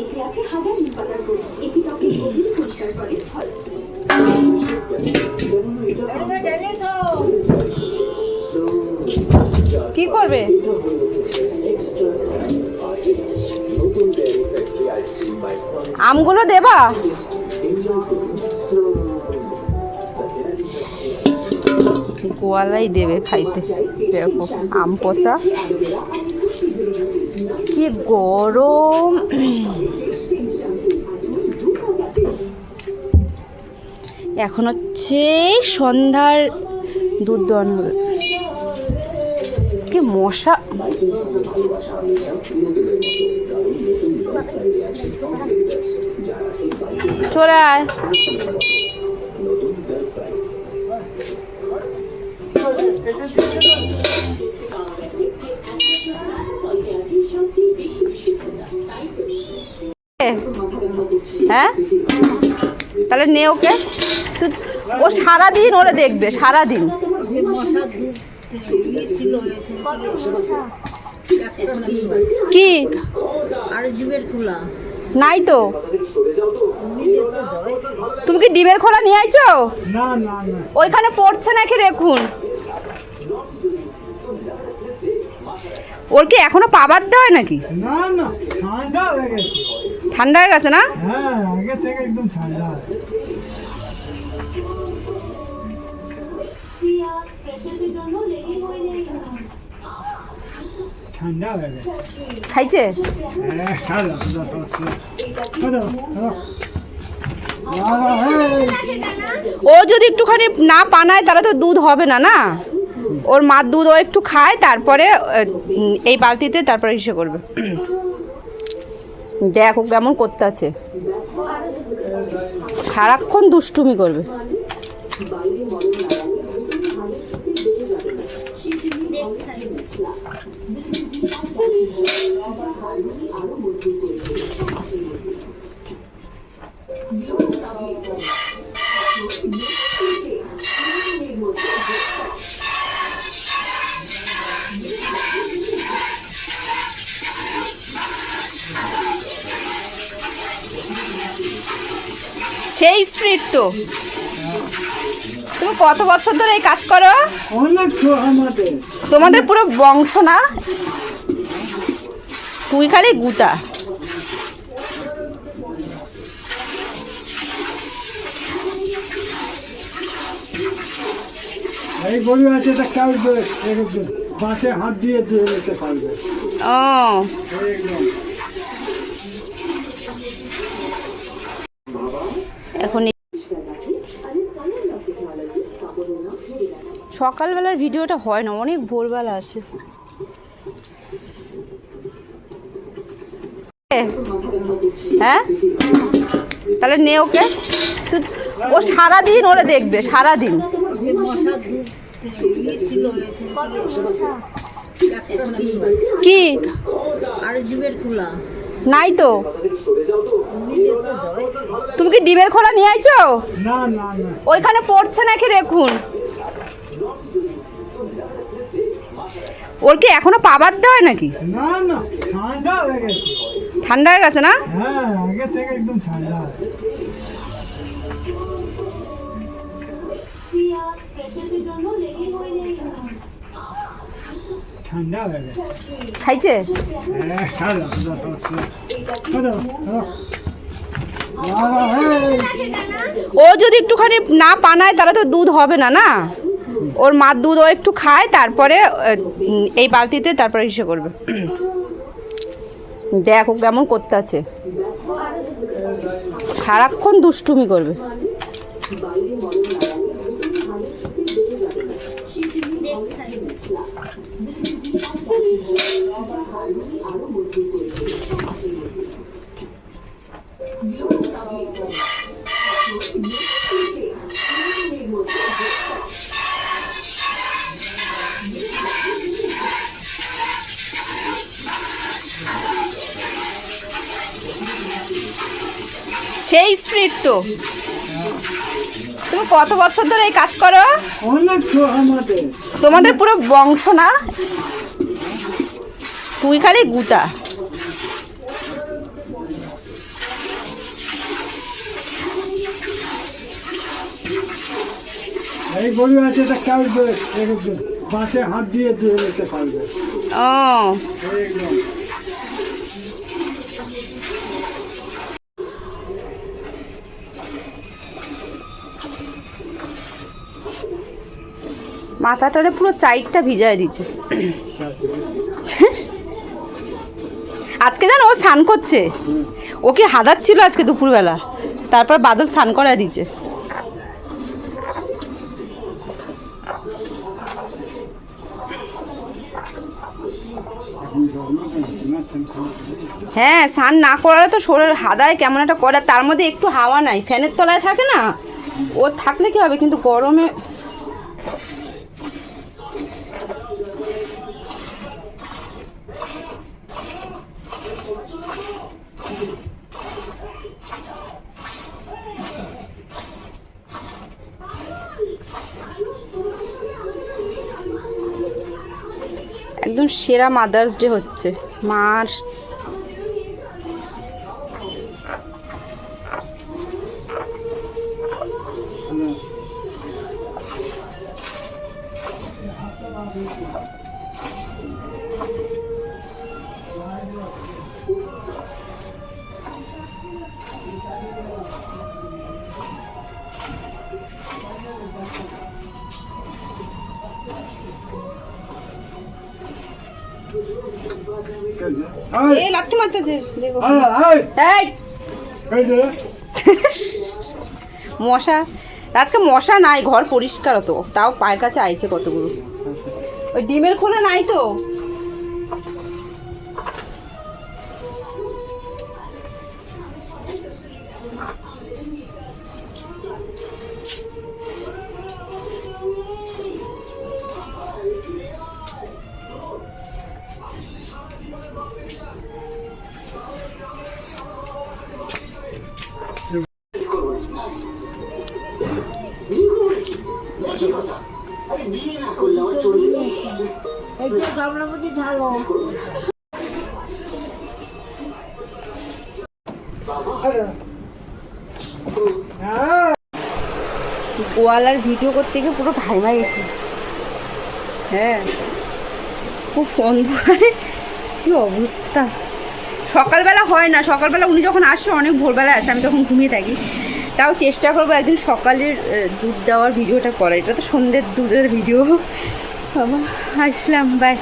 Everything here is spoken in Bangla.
এতে আছে হাজার গুঁড়ো এটি ত্বকের গভীর পরিষ্কার করে। কি করবে? আমগুলো দেবা? গোয়ালাই দেবে খাইতে। দেখো, আম পচা। কি গরম। এখন হচ্ছে সন্ধ্যার দুধ হবে। কি মশা। চলে আয়। হ্যাঁ? তাহলে নে ওকে। তুই ও সারাদিন ওরে দেখবে সারাদিন। কি? নাই তো। তুমি কি ডিমের খোলা নিয়ে আইছো? ওইখানে পড়ছে নাকি দেখুন। ওর কি এখনও পাবার দেওয়া হয় নাকি? না না ঠান্ডা হয়ে গেছে। ঠান্ডা হয়ে গেছে না? হ্যাঁ খাইছে। ও যদি একটুখানি না পানায় তাহলে তো দুধ হবে না না? ওর মার দুধ ও একটু খায় তারপরে এই বালতিতে তারপরে ইসে করবে। দেখো কেমন করতে আছে। সারাক্ষণ দুষ্টুমি করবে। সেই স্পিড তো। তুমি কত বছর ধরে এই কাজ করো? তোমাদের পুরো বংশ না? তুই খালি গুতা। এই গরু আছে তা কেউ দে- হাত দিয়ে ধুয়ে নিতে পারবে। ও। এখন সকালবেলার ভিডিওটা হয় না, অনেক ভোরবেলা আসে হ্যাঁ? তাহলে নে ওকে। তুই ও সারাদিন ওরা দেখবে, সারাদিন। কি? আর জীবের খোলা। নাই তো? তুমি কি ডিমের খোলা নিয়ে আইছো? না না না। ওইখানে পড়ছে নাকি দেখুন। ওর কি এখনও পাবার দেওয়া হয় নাকি? না না ঠান্ডা হয়ে গেছে। ঠান্ডা হয়ে গেছে না? হ্যাঁ আগে থেকে একদম ঠান্ডা খাইছে? হ্যাঁ। ও যদি একটুখানি না পানায় তাহলে তো দুধ হবে না না? ওর মার দুধ ও একটু খায় তারপরে এই বালতিতে তারপরে ইসে করবে। দেখো কেমন করতে আছে। সারাক্ষণ দুষ্টুমি করবে। সেই স্প্রিট তো। তুমি কত বছর ধরে এই কাজ করো? তোমাদের পুরো বংশ না? তুই খালি গুতা হাত ধুয়ে ও। মাথাটারে পুরো চাইটটা ভিজায় দিচ্ছে। আজকে জানো ও স্নান করছে। ওকে হাদাচ্ছিল আজকে দুপুরবেলা। তারপর বাদল স্নান করায় দিচ্ছে। হ্যাঁ স্নান না করালে তো শরীর হাদায় কেমন একটা করে। তার মধ্যে একটু হাওয়া নাই, ফ্যানের তলায় থাকে না? ও থাকলে কি হবে? কিন্তু গরমে সেরা মাদার্স ডে হচ্ছে। মার এই এই যে, মশা। আজকে মশা নাই ঘর পরিষ্কার তো তাও পায়ের কাছে আইছে কতগুলো। ওই ডিমের খোলা নাই তো। গোয়ালার ভিডিও করতে গিয়ে পুরো ঘাইমা গেছি। হ্যাঁ। খুব অন্ধকারে কি অবস্থা? সকালবেলা হয় না, সকালবেলা উনি যখন আসে, অনেক ভোরবেলা আসে, আমি তখন ঘুমিয়ে থাকি। তাও চেষ্টা করব একদিন সকালের দুধ দেওয়ার ভিডিওটা করার। এটা তো সন্ধ্যের দুধের ভিডিও। বাবা, আসলাম বাই